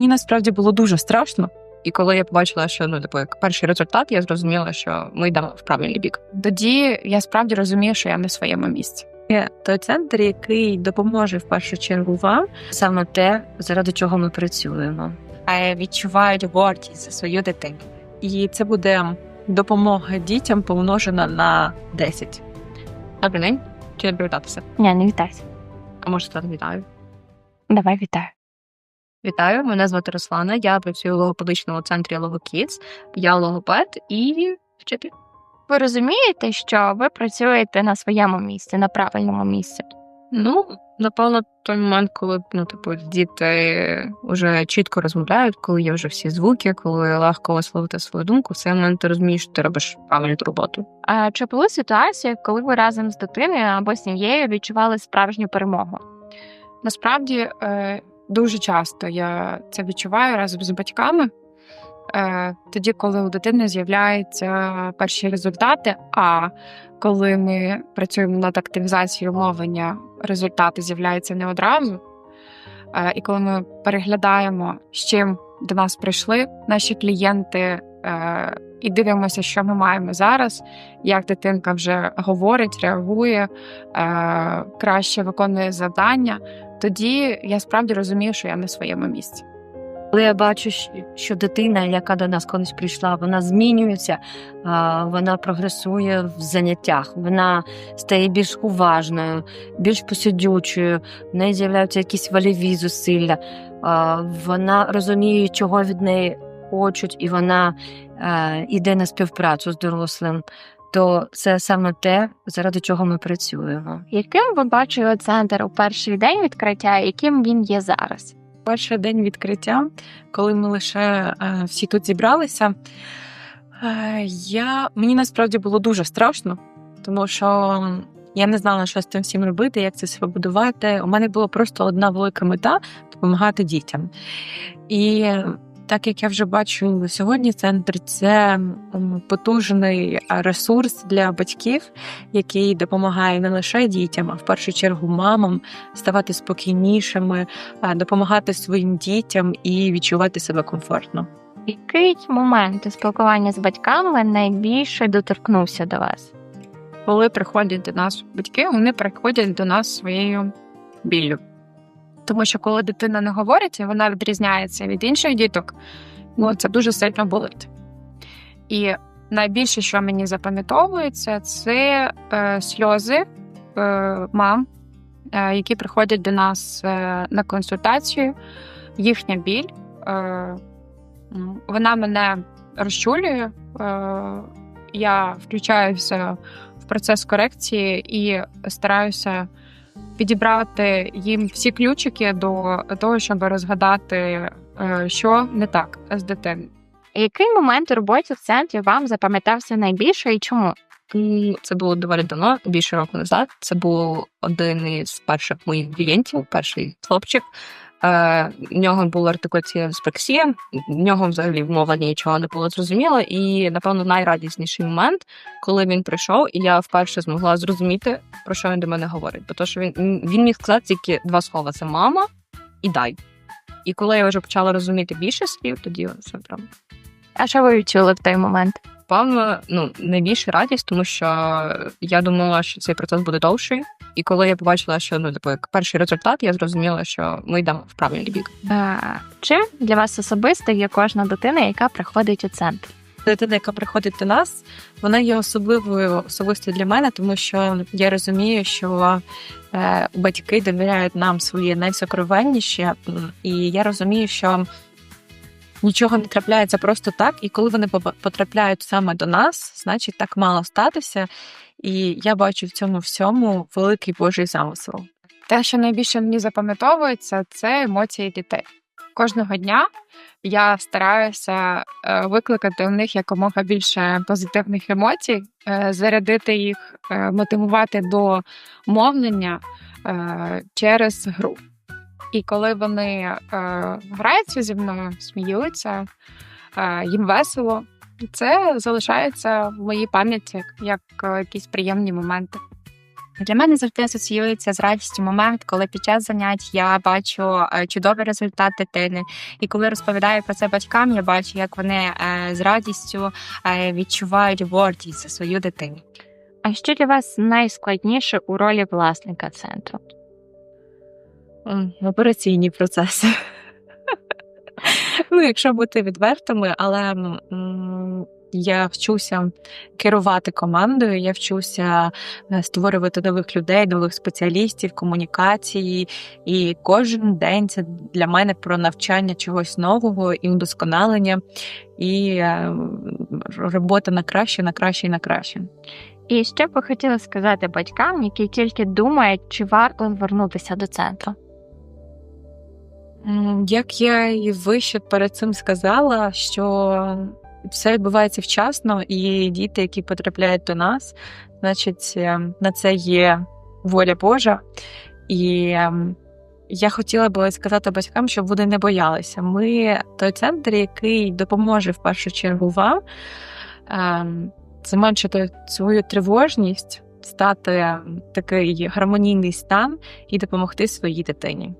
Мені насправді було дуже страшно. І коли я побачила, що ну типу як перший результат, я зрозуміла, що ми йдемо в правильний бік. Тоді я справді розумію, що я не в своєму місці. Є той центр, який допоможе в першу чергу вам саме те, заради чого ми працюємо. а відчувають гордість за свою дитину. І це буде допомога дітям помножена на 10. Добрий день. Чи не привітатися? Ні, не вітайся. А може сказати вітаю. Давай вітаю. Вітаю, мене звати Руслана. Я працюю в логопедичному центрі Логокідс. Я логопед і вчитель. Ви розумієте, що ви працюєте на своєму місці, на правильному місці. Ну, напевно, той момент, коли ну, типу, діти вже чітко розмовляють, коли є вже всі звуки, коли легко висловити свою думку, в цей момент ти розумієш, що ти робиш правильну роботу. А чи були ситуації, коли ви разом з дитиною або сім'єю відчували справжню перемогу? Насправді е, дуже часто я це відчуваю разом з батьками. Е, Тоді, коли у дитини з'являються перші результати, а коли ми працюємо над активізацією мовлення, результати з'являються не одразу. Е, І коли ми переглядаємо, з чим до нас прийшли наші клієнти, е, і дивимося, що ми маємо зараз, як дитинка вже говорить, реагує, краще виконує завдання, тоді я справді розумію, що я в своєму місці. Коли я бачу, що дитина, яка до нас колись прийшла, вона змінюється, вона прогресує в заняттях, вона стає більш уважною, більш посидючою, в неї з'являються якісь вольові зусилля, вона розуміє, чого від неї хочуть, і вона е, йде на співпрацю з дорослим. То це саме те, заради чого ми працюємо. Яким ви бачили центр у перший день відкриття, яким він є зараз? перший день відкриття, коли ми лише е, всі тут зібралися, е, я, мені насправді було дуже страшно, тому що я не знала, що з цим всім робити, як це все будувати. У мене була просто одна велика мета допомагати дітям. І так як я вже бачу сьогодні, центр це потужний ресурс для батьків, який допомагає не лише дітям, а в першу чергу мамам ставати спокійнішими, допомагати своїм дітям і відчувати себе комфортно. Який момент у спілкуванні з батьками найбільше доторкнувся до вас? Коли приходять до нас батьки, вони приходять до нас своєю біллю. Тому що коли дитина не говорить, вона відрізняється від інших діток, ну це дуже сильно болить. І найбільше, що мені запам'ятовується, це е, сльози е, мам, е, які приходять до нас е, на консультацію, їхня біль. Е, вона мене розчулює. Е, я включаюся в процес корекції і стараюся підібрати їм всі ключики до того, щоб розгадати, е, що не так з дитиною. Який момент у роботі в центрі вам запам'ятався найбільше і чому? Це було доволі давно, більше року назад. Це був один із перших моїх клієнтів, перший хлопчик. Е, в нього була артикуляційна диспраксія, в нього взагалі в мовленні нічого не було зрозуміло. І, напевно, найрадісніший момент, коли він прийшов, і я вперше змогла зрозуміти, про що він до мене говорить. Бо то, що він, він міг сказати тільки два слова: це мама і дай. І коли я вже почала розуміти більше слів, тоді все прям А що ви відчули в той момент? Певно, ну найбільше радість, тому що я думала, що цей процес буде довший. І коли я побачила, що ну типу як перший результат, я зрозуміла, що ми йдемо в правильний бік. Е, чим для вас особисто є кожна дитина, яка приходить у центр? Дитина, яка приходить до нас, вона є особливою особисто для мене, тому що я розумію, що е, батьки довіряють нам своє найсокровенніше, м, і я розумію, що нічого не трапляється просто так, і коли вони потрапляють саме до нас, значить так мало статися. І я бачу в цьому всьому великий Божий замисел. Те, що найбільше мені запам'ятовується, це емоції дітей. Кожного дня я стараюся е, викликати у них якомога більше позитивних емоцій, е, зарядити їх, е, мотивувати до мовлення через гру. І коли вони е, граються зі мною, сміються, е, їм весело, це залишається в моїй пам'яті як е, якісь приємні моменти. Для мене завжди асоціюється з радістю момент, коли під час занять я бачу е, чудовий результат дитини. І коли розповідаю про це батькам, я бачу, як вони е, з радістю відчувають гордість за свою дитину. А що для вас найскладніше у ролі власника центру? Операційні процеси. ну, якщо бути відвертими, але я вчуся керувати командою, я вчуся е, створювати нових людей, нових спеціалістів, комунікації. І кожен день це для мене про навчання чогось нового і удосконалення, і е, робота на краще, на краще і на краще. І що б ви хотіли сказати батькам, які тільки думають, чи варто звернутися до центру? Як я і вище перед цим сказала, що все відбувається вчасно, і діти, які потрапляють до нас, значить, е, на це є воля Божа. І ем, я хотіла би сказати батькам, щоб вони не боялися. Ми той центр, який допоможе в першу чергу вам ем, зменшити свою тривожність, стати такий гармонійний стан і допомогти своїй дитині.